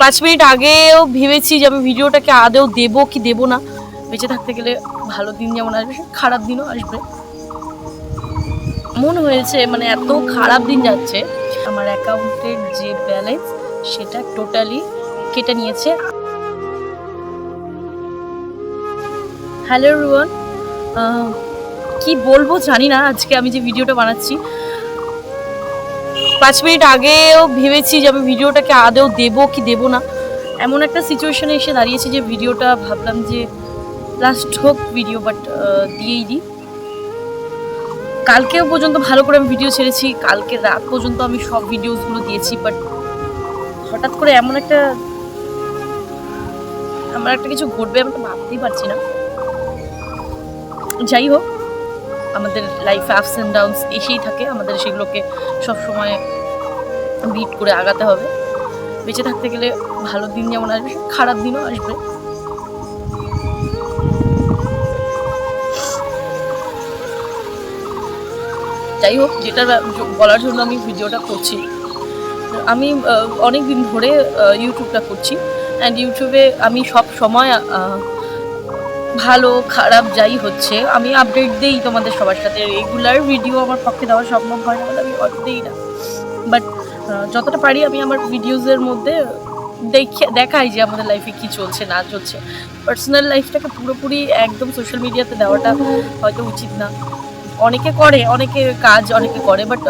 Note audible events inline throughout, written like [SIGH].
পাঁচ মিনিট আগেও ভেবেছি যে আমি ভিডিওটাকে আদেও দেবো কি দেবো না। বেঁচে থাকতে গেলে ভালো দিন যেমন আসবে খারাপ দিনও আসবে। মনে হয়েছে মানে এত খারাপ দিন যাচ্ছে, আমার অ্যাকাউন্টের যে ব্যালেন্স সেটা টোটালি কেটে নিয়েছে। হ্যালো রুয়ান কি বলব জানি না, আজকে আমি যে ভিডিওটা বানাচ্ছি পাঁচ মিনিট আগেও ভেবেছি যে আমি ভিডিওটাকে আদেও দেবো কি দেবো না। এমন একটা সিচুয়েশনে এসে দাঁড়িয়েছি যে ভিডিওটা ভাবলাম যে লাস্ট হোক ভিডিও বাট দিয়েই দিই। কালকেও পর্যন্ত ভালো করে আমি ভিডিও ছেড়েছি, কালকে রাত পর্যন্ত আমি সব ভিডিওসগুলো দিয়েছি বাট হঠাৎ করে এমন একটা আমার একটা কিছু ঘটবে আমি তো ভাবতেই পারছি না। যাই হোক আমাদের লাইফে আপস অ্যান্ড ডাউনস এসেই থাকে। আমাদের সেগুলোকে সবসময় বিট করে আগাতে হবে। বেঁচে থাকতে গেলে ভালো দিন যেমন আসবে, খারাপ দিনও আসবে। যাই হোক, যেটা বলার জন্য আমি ভিডিওটা করছি। আমি অনেক দিন ধরে ইউটিউবটা করছি। অ্যান্ড ইউটিউবে আমি সব সময় ভালো, খারাপ যাই হচ্ছে, আমি আপডেট দিই তোমাদের সবার সাথে। রেগুলার ভিডিও আমার পক্ষে দেওয়া সম্ভব হয় না আমি দিই না। বাট যতটা পারি আমি আমার ভিডিওসের মধ্যে দেখে, দেখাই যে আমাদের লাইফে কি চলছে, না চলছে। পার্সোনাল লাইফটাকে পুরোপুরি একদম সোশ্যাল মিডিয়াতে দেওয়াটা হয়তো উচিত না। অনেকে করে, অনেকে কাজ অনেকে করে বাট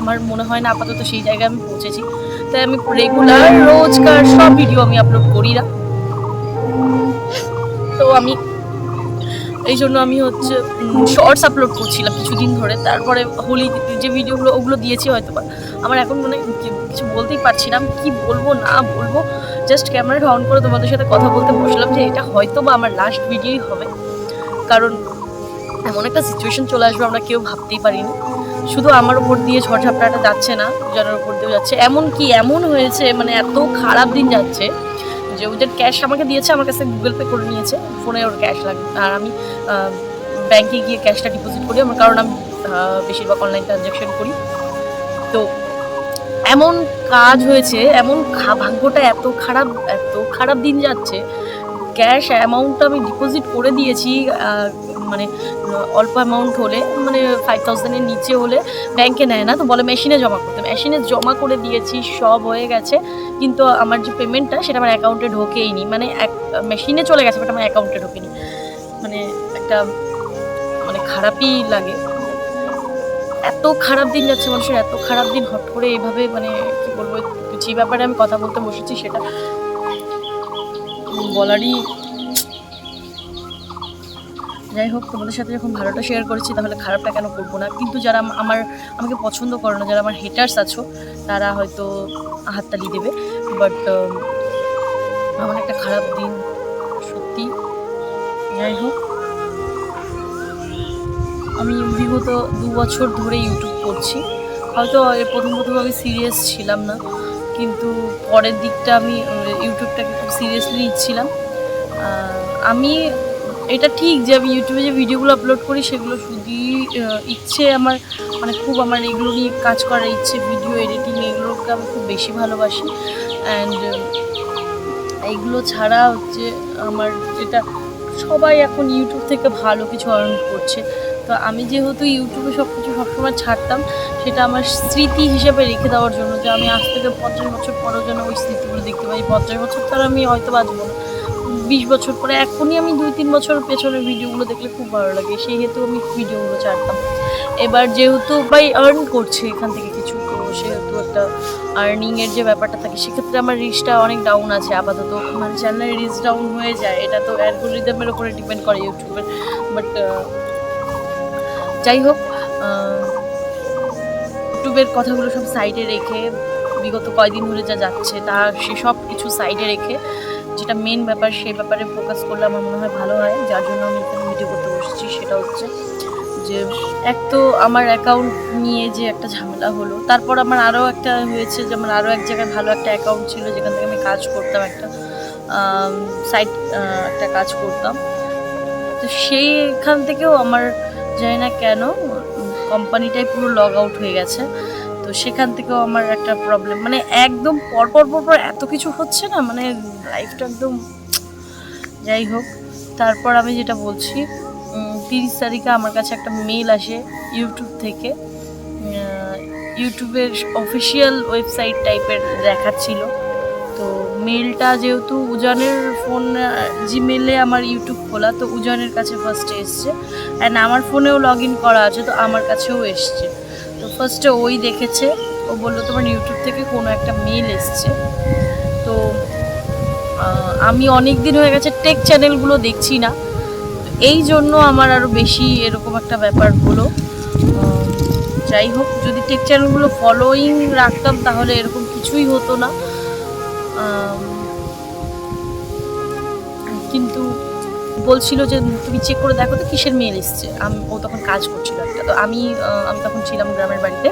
আমার মনে হয় না আপাতত সেই জায়গায় আমি পৌঁছেছি। তাই আমি রেগুলার রোজকার সব ভিডিও আমি আপলোড করি না। তো আমি এই জন্য আমি হচ্ছে শর্টস আপলোড করছিলাম কিছুদিন ধরে। তারপরে হোলি যে ভিডিওগুলো, ওগুলো দিয়েছি হয়তো বা আমার এখন মনে কিছু বলতেই পারছি না কি বলব, না বলব। জাস্ট ক্যামেরাটা অন করে তোমাদের সাথে কথা বলতে বসলাম যে, এটা হয়তো বা আমার লাস্ট ভিডিওই হবে। কারণ এমন একটা সিচুয়েশন চলে আসবে, আমরা কেউ ভাবতেই পারিনি। শুধু আমার উপর দিয়ে ঝড়ঝাপটাটা যাচ্ছে না জনের উপর দিয়েও যাচ্ছে। এমন কি এমন হয়েছে মানে এত খারাপ দিন যাচ্ছে যে ওদের ক্যাশ আমাকে দিয়েছে, আমার কাছে গুগল পে করে নিয়েছে। ফোনে ওর ক্যাশ লাগে, আর আমি ব্যাংকে গিয়ে ক্যাশটা ডিপোজিট করি। আমার কারণ আমি বেশিরভাগ অনলাইন ট্রানজ্যাকশন করি। তো এমন কাজ হয়েছে, এমন ভাগ্যটা এত খারাপ এত খারাপ দিন যাচ্ছে। ক্যাশ অ্যামাউন্টটা আমি ডিপোজিট করে দিয়েছি মানে অল্প অ্যামাউন্ট হলে মানে ফাইভ থাউজেন্ডের নিচে হলে ব্যাংকে নেয় না। তো বলে মেশিনে জমা করতে। মেশিনে জমা করে দিয়েছি, সব হয়ে গেছে। কিন্তু আমার যে পেমেন্টটা সেটা আমার অ্যাকাউন্টে ঢোকেইনি মানে এক মেশিনে চলে গেছে বাট আমার অ্যাকাউন্টে ঢোকেনি। মানে একটা মানে খারাপই লাগে। এত খারাপ দিন যাচ্ছে মানুষের, এত খারাপ দিন হট করে এইভাবে মানে কি বলব, যে ব্যাপারে আমি কথা বলতে বসেছি, সেটা বলারই যাই হোক, তোমাদের সাথে যখন ভালোটা শেয়ার করেছি, তাহলে খারাপটা কেন করব না? কিন্তু যারা আমার, আমাকে পছন্দ করে না, যারা আমার হেটার্স আছো, তারা হয়তো হাততালি দেবে। বাট আমার একটা খারাপ দিন, সত্যি। যাই হোক। আমি বিগত দু বছর ধরে ইউটিউব করছি। হয়তো প্রথম প্রথম আমি সিরিয়াস ছিলাম না, কিন্তু পরের দিকটা আমি ইউটিউবটাকে খুব সিরিয়াসলি নিচ্ছিলাম। আমি এটা ঠিক যে আমি ইউটিউবে যে ভিডিওগুলো আপলোড করি সেগুলো আহ, ইচ্ছে আমার মানে খুব আমার এগুলো নিয়ে কাজ করার ইচ্ছে ভিডিও এডিটিং এগুলোকে আমি খুব বেশি ভালোবাসি। অ্যান্ড এইগুলো ছাড়া হচ্ছে আমার যেটা সবাই এখন ইউটিউব থেকে ভালো কিছু আর্ন করছে। তো আমি যেহেতু ইউটিউবে সব কিছু সবসময় ছাড়তাম সেটা আমার স্মৃতি হিসেবে রেখে দেওয়ার জন্য যে আমি আজ থেকে পঞ্চাশ বছর পরেও যেন ওই স্মৃতিগুলো দেখতে পাই। পঞ্চাশ বছর তো আর আমি হয়তো বাঁচবো না। বিশ বছর পরে, এখনই আমি দুই তিন বছর পেছনের ভিডিওগুলো দেখলে খুব ভালো লাগে। সেই হেতু আমি ভিডিওগুলো ছাড়তাম। এবার যেহেতু ভাই আর্ন করছে এখান থেকে কিছু সেহেতু একটা আর্নিংয়ের যে ব্যাপারটা থাকে, সেক্ষেত্রে আমার রিচটা অনেক ডাউন আছে আপাতত। মানে চ্যানেলের রিচ ডাউন হয়ে যায়, এটা তো অ্যালগোরিদমের উপরে ডিপেন্ড করে ইউটিউবের বাট যাই হোক ইউটিউবের কথাগুলো সব সাইডে রেখে, বিগত কয়দিন ধরে যা যাচ্ছে, তা সেসব কিছু সাইডে রেখে যেটা মেন ব্যাপার, সেই ব্যাপারে ফোকাস করলে আমার মনে হয় ভালো হয়। যার জন্য আমি এখানে ভিডিও করতে বসেছি, সেটা হচ্ছে যে, এক তো আমার অ্যাকাউন্ট নিয়ে যে একটা ঝামেলা হলো, তারপর আমার আরও একটা হয়েছে যে, আমার আরও এক জায়গায় ভালো একটা অ্যাকাউন্ট ছিল, যেখান থেকে আমি কাজ করতাম, একটা সাইট একটা কাজ করতাম। তো সেইখান থেকেও আমার, জানি না কেন কোম্পানিটাই পুরো লগ আউট হয়ে গেছে। তো সেখান থেকেও আমার একটা প্রবলেম মানে একদম পরপর পরপর এত কিছু হচ্ছে না মানে লাইফটা একদম যাই হোক। তারপর আমি যেটা বলছি তিরিশ তারিখে আমার কাছে একটা মেল আসে ইউটিউব থেকে। ইউটিউবের অফিসিয়াল ওয়েবসাইট টাইপের দেখাচ্ছিল। তো মেলটা যেহেতু উজানের ফোন জিমেলে আমার ইউটিউব খোলা, তো উজানের কাছে ফার্স্টে এসছে। অ্যান্ড আমার ফোনেও লগ ইন করা আছে, তো আমার কাছেও এসছে। ফার্স্টে ওই দেখেছে, ও বলল, তোমার ইউটিউব থেকে কোনো একটা মেল এসছে। তো আমি অনেক দিন হয়ে গেছে টেক চ্যানেলগুলো দেখছি না। এই জন্য আমার আরও বেশি এরকম একটা ব্যাপার হলো। যাই হোক, যদি টেক চ্যানেলগুলো ফলোয়িং রাখতাম তাহলে এরকম কিছুই হতো না। কিন্তু বলছিল যে, তুমি চেক করে দেখো তো কিসের মেল এসছে? আমি ও তখন কাজ একটা তো আমি আমি তখন ছিলাম গ্রামের বাড়িতে।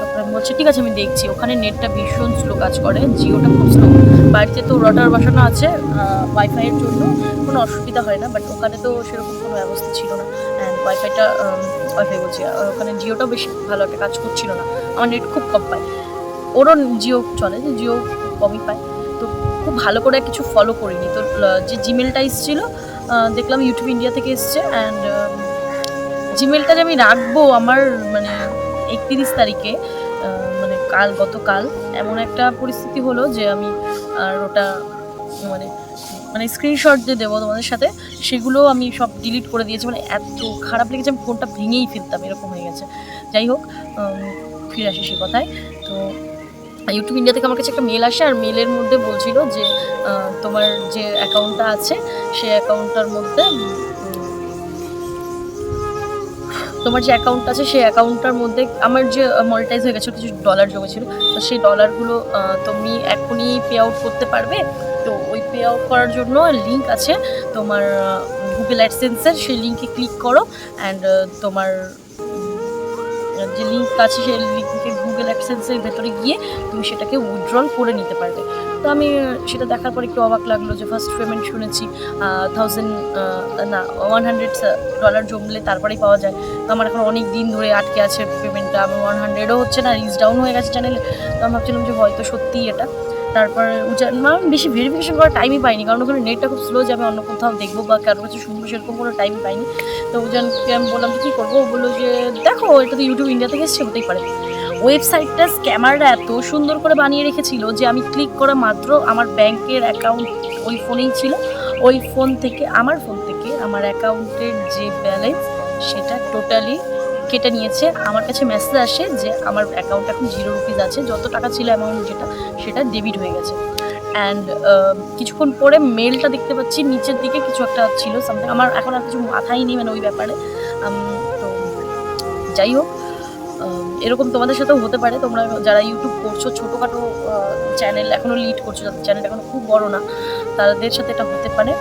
তখন আমি বলছি, ঠিক আছে, আমি দেখছি। ওখানে নেটটা ভীষণ স্লো কাজ করে, জিওটা খুব স্লো বাড়িতে তো রটার বসানো আছে ওয়াইফাইয়ের জন্য, কোনো অসুবিধা হয় না বাট ওখানে তো সেরকম কোনো ব্যবস্থা ছিল না। অ্যান্ড ওয়াইফাইটা ওয়াইফাই বলছি ওখানে জিওটাও বেশি ভালো একটা কাজ করছিল না। আমার নেট খুব কম পায়। ওরও জিও চলে, যে জিও কমই পায়। তো খুব ভালো করে কিছু ফলো করিনি। তো যে জিমেলটা এসেছিল দেখলাম ইউটিউব ইন্ডিয়া থেকে এসছে অ্যান্ড জিমেলটা যে আমি রাখব আমার মানে একত্রিশ তারিখে মানে কাল, গতকাল, এমন একটা পরিস্থিতি হলো যে আমি, আর ওটা মানে মানে স্ক্রিনশট যে দেবো তোমাদের সাথে, সেগুলো আমি সব ডিলিট করে দিয়েছি। মানে এত খারাপ লেগেছে, আমি ফোনটা ভেঙেই ফেলতাম, এরকম হয়ে গেছে। যাই হোক ফিরে আসি সে কথায়। তো ইউটিউব ইন্ডিয়া থেকে আমার কাছে একটা মেল আসে, আর মেলের মধ্যে বলছিল যে তোমার যে অ্যাকাউন্টটা আছে, সেই অ্যাকাউন্টটার মধ্যে তোমার যে অ্যাকাউন্ট আছে, সেই অ্যাকাউন্টটার মধ্যে আমার যে মনিটাইজ হয়ে গেছে, কিছু ডলার জমেছিল, তো সেই ডলারগুলো তুমি এখনই পে আউট করতে পারবে। তো ওই পে আউট করার জন্য লিঙ্ক আছে, তোমার গুগল অ্যাডসেন্সের সেই লিঙ্কে ক্লিক করো অ্যান্ড তোমার যে লিঙ্ক আছে, সেই লিঙ্কে গুগল অ্যাডসেন্সের ভেতরে গিয়ে তুমি সেটাকে উইথড্রল করে নিতে পারবে। তো আমি সেটা দেখার পর একটু অবাক লাগল যে ফার্স্ট পেমেন্ট শুনেছি থাউজেন্ড না ওয়ান হান্ড্রেড ডলার জমলে তারপরেই পাওয়া যায়। তো আমার এখন অনেক দিন ধরে আটকে আছে পেমেন্টটা আমার ওয়ান হান্ড্রেডও হচ্ছে না রিচ ডাউন হয়ে গেছে চ্যানেলে তো আমি ভাবছিলাম যে হয়তো সত্যিই এটা তারপর না বেশি ভেরিফিকেশন করার টাইমই পাইনি, কারণ ওখানে নেটটা খুব স্লো যে আমি অন্য কোথাও দেখব বা কারও কাছে শুনব, সেরকম কোনো টাইমই পাইনি। তো উজানকে আমি বললাম যে, কী করব? বলল যে, দেখো এটা তো ইউটিউব ইন্ডিয়া থেকে এসছে, হতেই পারে। ওয়েবসাইটটা স্ক্যামাররা এত সুন্দর করে বানিয়ে রেখেছিল যে, আমি ক্লিক করা মাত্র আমার ব্যাংকের অ্যাকাউন্ট ওই ফোনেই ছিল। ওই ফোন থেকে, আমার ফোন থেকে, আমার অ্যাকাউন্টের যে ব্যালেন্স সেটা টোটালি কেটে নিয়েছে। আমার কাছে মেসেজ আসে যে আমার অ্যাকাউন্ট এখন জিরো রুপিস আছে। যত টাকা ছিল অ্যামাউন্ট যেটা, সেটা ডেবিট হয়ে গেছে। অ্যান্ড কিছুক্ষণ পরে মেলটা দেখতে পাচ্ছি, নিচের দিকে কিছু একটা ছিল সামথিং আমার এখন আর কিছু মাথায় নেই মানে ওই ব্যাপারে। তো যাই হোক এরকম তোমাদের সাথেও হতে পারে। তোমরা যারা ইউটিউব করছ, ছোটোখাটো চ্যানেল এখনও লিড করছ, যাদের চ্যানেল এখনও খুব বড় না, তাদের সাথে এটা হতে পারে।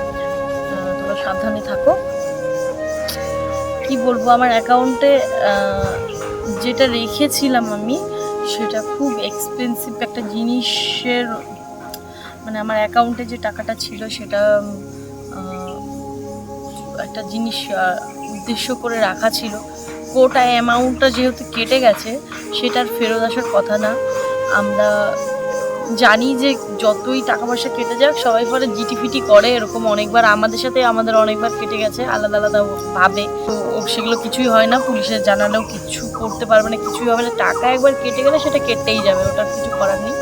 তোমরা সাবধানে থাকো। কি বলব, আমার অ্যাকাউন্টে যেটা রেখেছিলাম আমি, সেটা খুব এক্সপেন্সিভ একটা জিনিসের মানে আমার অ্যাকাউন্টে যে টাকাটা ছিল সেটা একটা জিনিস উদ্দেশ্য করে রাখা ছিল। কোটা অ্যামাউন্টটা যেহেতু কেটে গেছে, সেটার ফেরত আসার কথা না। আমরা জানি যে যতই টাকা পয়সা কেটে যাক, সবাই পরে জিটিফিটি করে, এরকম অনেকবার আমাদের সাথে আমাদের অনেকবার কেটে গেছে, আলাদা আলাদা ভাবে। তো সেগুলো কিছুই হয় না, পুলিশের জানালেও কিছু করতে পারবে না, কিছুই হবে না। টাকা একবার কেটে গেলে সেটা কেটেই যাবে ওটা কিছু করার নেই।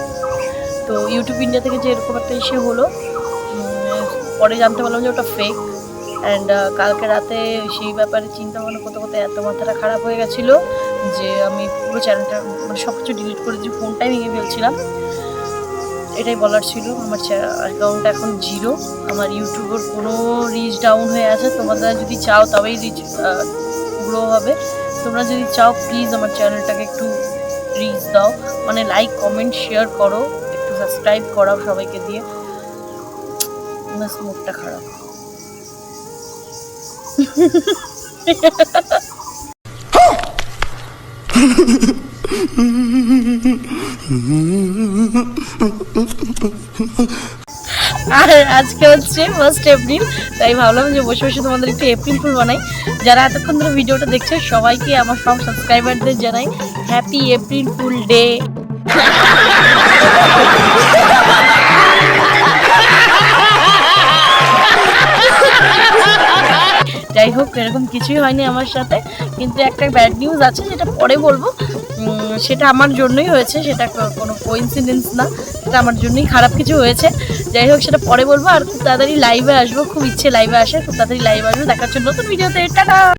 তো ইউটিউব ইন্ডিয়া থেকে যে এরকম একটা ইসে হলো পরে জানতে পারলাম যে ওটা ফেক অ্যান্ড কালকে রাতে সেই ব্যাপারে চিন্তা ভাবনা করতে করতে এত মাথাটা খারাপ হয়ে গেছিল যে আমি পুরো চ্যানেলটা মানে সব কিছু ডিলিট করে দিয়ে ফোনটাই ভেঙে ফেলছিলাম। এটাই বলার ছিল। আমার অ্যাকাউন্ট এখন জিরো আমার ইউটিউবের কোনো রিচ ডাউন হয়ে আছে। তোমরা যদি চাও তবেই রিচ গ্রো হবে। তোমরা যদি চাও প্লিজ আমার চ্যানেলটাকে একটু রিচ দাও। মানে লাইক কমেন্ট শেয়ার করো। একটু সাবস্ক্রাইব করাও সবাইকে দিয়ে। মুখটা খারাপ। [LAUGHS] আর আজকে হচ্ছে ফার্স্ট এপ্রিল তাই ভাবলাম যে বসে বসে তোমাদের একটু এপ্রিল ফুল বানাই। যারা এতক্ষণ ধরে ভিডিওটা দেখছে, সবাইকে আমার সব সাবস্ক্রাইবারদের জানাই হ্যাপি এপ্রিল ফুল ডে যাই হোক, এরকম কিছুই হয়নি আমার সাথে, কিন্তু একটা ব্যাড নিউজ আছে, যেটা পরে বলব। সেটা আমার জন্যই হয়েছে, সেটা কোনো কোইন্সিডেন্স না, সেটা আমার জন্যই খারাপ কিছু হয়েছে। যাই হোক, সেটা পরে বলব, আর খুব তাড়াতাড়ি লাইভে আসব, খুব ইচ্ছে লাইভে আসে, খুব তাড়াতাড়ি লাইভে আসব, দেখার জন্য নতুন ভিডিওতে টাটা!